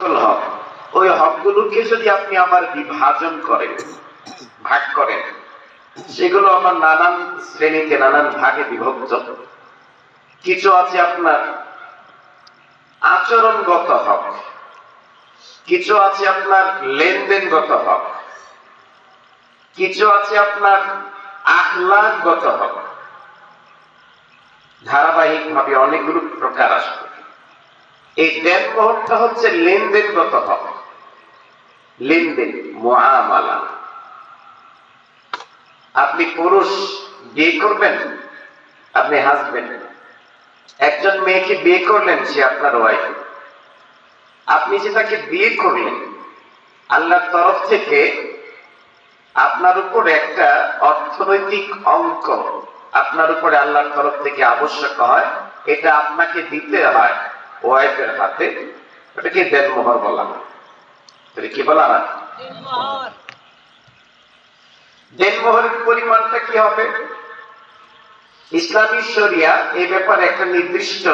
হক। ওই হকগুলোকে যদি আপনি আবার বিভাজন করেন, ভাগ করেন, সেগুলো আবার নানান শ্রেণীতে, নানান ভাগে বিভক্ত। কিছু আছে আপনার আচরণগত হক, কিছু আছে আপনার লেনদেনগত হক, কিছু আছে আপনার আখলাগত হক। ধারাবাহিক ভাবে অনেকগুলো প্রকার আসবে। এই দেন মোহরটা হচ্ছে লেনদেনগত হক। লেনদেন মহামালা আপনি পুরুষ, বিয়ে করবেন? আপনি হাসবেন্ড একজন মেয়েকে বিয়ে করলেন, সে আপনার ওয়াইফ আপনি যে তাকে বিয়ে করলেন, আল্লাহর তরফ থেকে আপনার উপর একটা অর্থনৈতিক অঙ্ক আপনার উপরে আল্লাহর তরফ থেকে আবশ্যক হয়, এটা আপনাকে দিতে হয়। ওয়াইফের হাতে ওটাকে দেন মোহর বলা হয়? তাহলে কি বলা হয়? দেন মোহরের পরিমাণটা কি হবে? ইসলামী শরিয়া এই ব্যাপারে একটা নির্দিষ্ট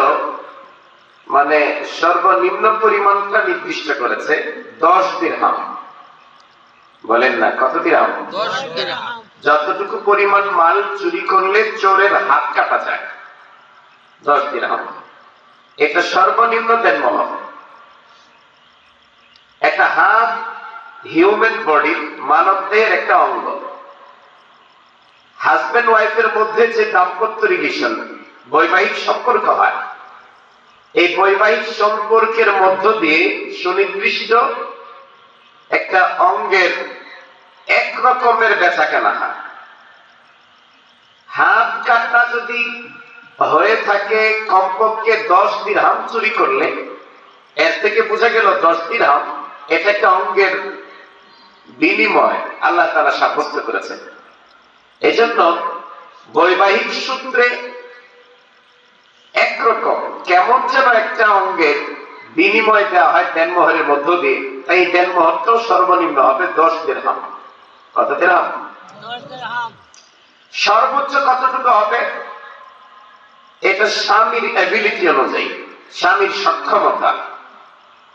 মানে সর্বনিম্ন পরিমাণটা নির্দিষ্ট করেছে দশ দিরহাম। বলেন না কত দিরহাম। যতটুকু পরিমাণ মাল চুরি করলে চোরের হাত কাটা যায়। দশ দিরহাম। এটা সর্বনিম্ন মহল একটা হাত হিউম্যান বডির মানবদের একটা অঙ্গ। হাজবেন্ড ওয়াইফের মধ্যে যে দাম্পত্য রিলেশন বৈবাহিক সম্পর্ক হয়, এই বৈবাহিক সম্পর্কের মধ্য দিয়ে সুনির্দিষ্ট একটা অঙ্গের এক রকমের বেচা কেনা হয়। হাত কাটা যদি হয়ে থাকে কমপক্ষে দশ দিরহাম চুরি করলে এর থেকে বোঝা গেল দশ দিরহাম এটা একটা অঙ্গের বিনিময় আল্লাহ তালা সাব্যস্ত করেছেন। এজন্য বৈবাহিক সূত্রে একরকম কেমন যেন একটা অঙ্গের বিনিময় দেওয়া হয় দেনমোহরের মধ্য দিয়ে তাই এই দেনমোহরটাও সর্বনিম্ন হবে দশ দিরহাম। কত দিরহাম। সর্বোচ্চ কতটুকু হবে? এটা স্বামীর অ্যাবিলিটি অনুযায়ী, স্বামীর সক্ষমতা।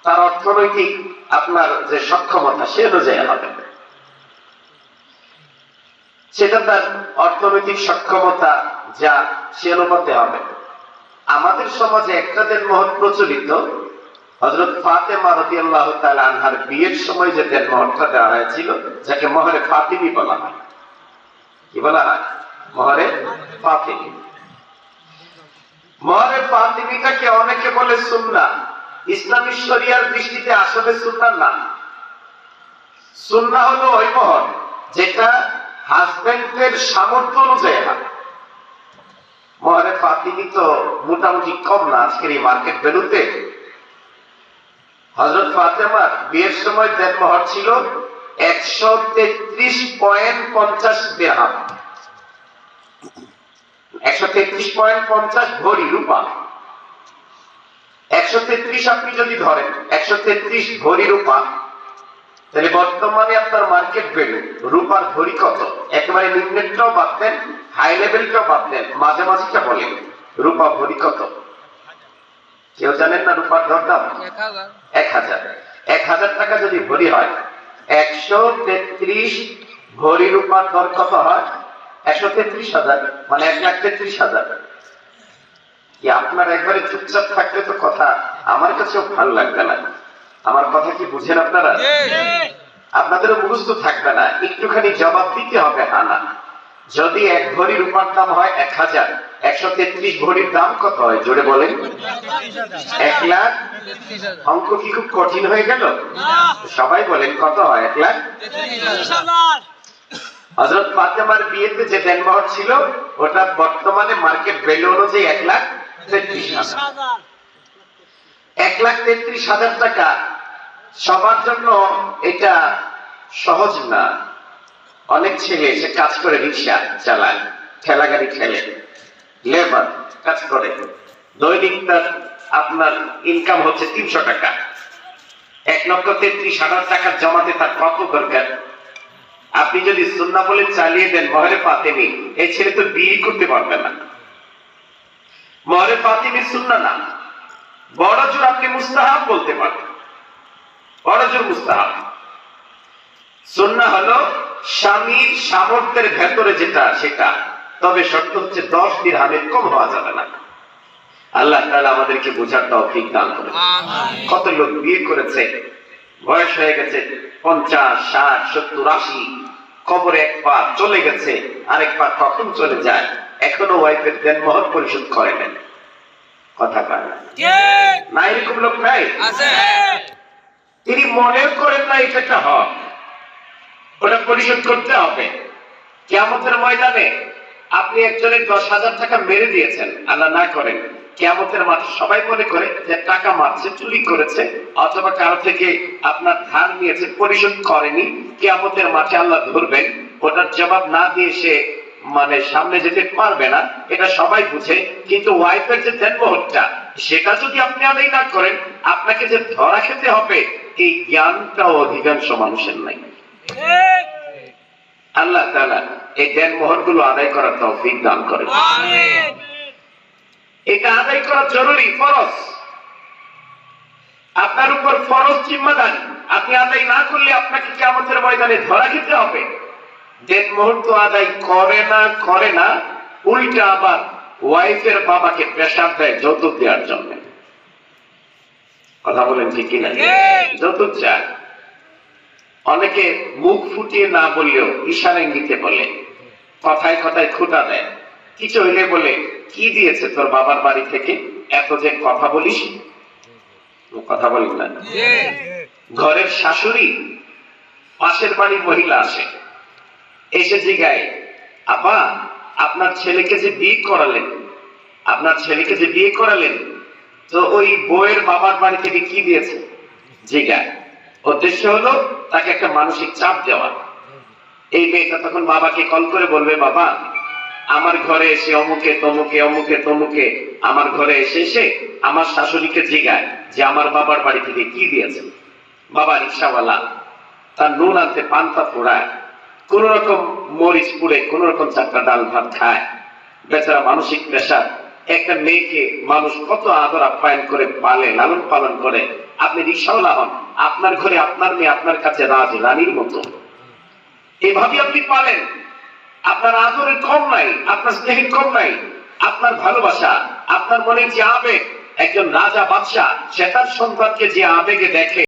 তার অর্থনৈতিক আপনার যে সক্ষমতা, সে অনুযায়ী হবে। সেটা তার অর্থনৈতিক সক্ষমতা যা সে অনুপাতে হবে। আমাদের সমাজে একটা দেন মহৎ প্রচলিত হজরত ফাতে রতি আল্লাহ আনহার বিয়ের সময় যে দেন মহৎটা দেওয়া হয়েছিল, যাকে মহরে ফাতিমি বলা হয়। কি বলা হয়? মহরে ফাতিমি। অনেকে বলে সুন্না ইসলামী শরিয়ার দৃষ্টিতে আসলে সুন্না হলো ওই যেটা হাজবেন্ডের সামর্থ্য অনুযায়ী হয়। তো মোটামুটি কম না, আজকের এই মার্কেট ভ্যালুতে। হজরত ফাতেমার বিয়ের সময় দেন মহর ছিল একশো তেত্রিশ পয়েন্ট পঞ্চাশ দেহাম। একশো তেত্রিশ পয়েন্ট পঞ্চাশ ভরি রূপা। একশো তেত্রিশ আপনি যদি ধরেন একশো তেত্রিশ ভরি রূপা তাহলে বর্তমানে আপনার মার্কেট ভ্যালু রূপার ভরি কত? একেবারে নিম্নেরটাও বাদ দেন হাই লেভেলটাও বাদ দেন মাঝে মাঝেটা বলেন রূপা ভরি কত? কেউ জানেন না রূপার দরদাম এক হাজার। এক হাজার। এক হাজার টাকা যদি ভরি হয় একশো তেত্রিশ ভরি রূপার দর কত হয়? একশো তেত্রিশ হাজার মানে এক লাখ তেত্রিশ হাজার। কি আপনার একবারে চুপচাপ থাকলে তো কথা আমার কাছেও ভালো লাগবে না। আমার কথা কি বুঝেন আপনারা? আপনাদেরও মুখস্থ থাকবে না। একটুখানি জবাব দিতে হবে হানা। যদি এক ভরি রূপার দাম হয় এক হাজার একশো তেত্রিশ ভরির দাম কত হয়? জোরে বলেন। এক লাখ? অঙ্ক কি খুব কঠিন হয়ে গেল? সবাই বলেন কত হয়? এক লাখ? হজরত ফাতেমার বিয়েতে যে দেনমোহর ছিল ওটা বর্তমানে মার্কেট ভ্যালু অনুযায়ী এক লাখ। তেত্রিশ হাজার। হাজার। এক লাখ তেত্রিশ হাজার টাকা। সবার জন্য এটা সহজ না। অনেক ছেলে সে কাজ করে রিক্সা চালায় ঠেলা গাড়ি ঠেলে লেবার কাজ করে। দৈনিক তার আপনার ইনকাম হচ্ছে তিনশো টাকা। এক লক্ষ তেত্রিশ হাজার টাকা জমাতে তার কত দরকার? আপনি যদি সুন্না বলে চালিয়ে দেন মহরে ফাতেমি এই ছেলে তো বিয়ে করতে পারবে না। মহরে ফাতিমি সুন্না না। বড় জোর আপনি মুস্তাহাব বলতে পারেন। ফরজের মুস্তাহাব। সুন্না হলো স্বামীর সামর্থ্যের ভেতরে যেটা সেটা। তবে শর্ত হচ্ছে দশ দিন হামের কম হওয়া যাবে না। আল্লাহ তাআলা আমাদেরকে বোঝার তৌফিক দান করে কত লোক বিয়ে করেছে বয়স হয়ে গেছে পঞ্চাশ ষাট সত্তর আশি কবরে এক পা চলে গেছে আরেক পা কখন চলে যায়। এখনও ওয়াইফের দেনমোহর পরিশোধ করে নেন কথা কয় না এরকম লোক নাই? তিনি মনে করেন না এটা একটা হক। ওটা পরিশোধ করতে হবে। কেয়ামতের ময়দানে আপনি একজনের দশ হাজার টাকা মেরে দিয়েছেন আল্লাহ না করেন। কেয়ামতের মাঠে সবাই মনে করে যে টাকা মারছে চুরি করেছে অথবা কারও থেকে আপনার ধার নিয়েছে পরিশোধ করেনি। কেয়ামতের মাঠে আল্লাহ ধরবেন। ওটার জবাব না দিয়ে সে মানে সামনে যেতে পারবে না এটা সবাই বুঝে কিন্তু ওয়াইফের যে দেনমোহরটা সেটা যদি আপনি আদায় না করেন আপনাকে যে ধরা খেতে হবে এই জ্ঞানটাও অধিকাংশ মানুষের নাই। আল্লাহ তাআলা এই দেনমোহরগুলো আদায় করার তৌফিক দান করে এটা আদায় করা জরুরি ফরজ। আপনার উপর ফরজ জিম্মাদারি। আপনি আদায় না করলে আপনাকে কেমন ময়দানে ধরা খেতে হবে। দেন মুহূর্ত আদায় করে না করে না উল্টা আবার ওয়াইফের বাবাকে প্রেশার দেয় যৌতুক দেওয়ার জন্য। কথা বলেন ঠিক কিনা? যৌতুক চায়। অনেকে মুখ ফুটিয়ে না বললেও ইশারা ইঙ্গিতে বলে কথায় কথায় খুঁটা দেয়। কিছু হইলে বলে কি দিয়েছে তোর বাবার বাড়ি থেকে? এত যে কথা বলিস? কথা বলি না। ঘরের শাশুড়ি পাশের বাড়ির মহিলা আসে। এসে জিগায় আপা, আপনার ছেলেকে যে বিয়ে করালেন, আপনার ছেলেকে যে বিয়ে করালেন, তো ওই বউয়ের বাবার বাড়ি থেকে কি দিয়েছে? জিগায় উদ্দেশ্য হলো তাকে একটা মানসিক চাপ দেওয়া। এই মেয়েটা তখন বাবাকে কল করে বলবে, বাবা, আমার ঘরে এসে অমুকে, তমুকে অমুকে, তমুকে, আমার ঘরে এসে এসে আমার শাশুড়িকে জিগায় যে আমার বাবার বাড়ি থেকে কি দিয়েছে? বাবা রিক্সাওয়ালা, তার নুন আনতে পান্তা পোড়ায়। কোন রকম মরিচ পুড়ে, কোন রকম চারটা ডাল ভাত খায়। বেচারা মানসিক প্রেশার একটা মেয়েকে মানুষ কত আদর আপ্যায়ন করে, পালে, লালন পালন করে। আপনি রিক্সাওয়ালা হন, আপনার ঘরে আপনার মেয়ে আপনার কাছে রাজ রানীর মতো। এভাবে আপনি পালেন। আপনার আদরের কম নাই, আপনার স্নেহের কম নাই। আপনার ভালোবাসা, আপনার মনে যে আবেগ, একজন রাজা বাদশাহ, সে তার সন্তানকে যে আবেগে দেখে।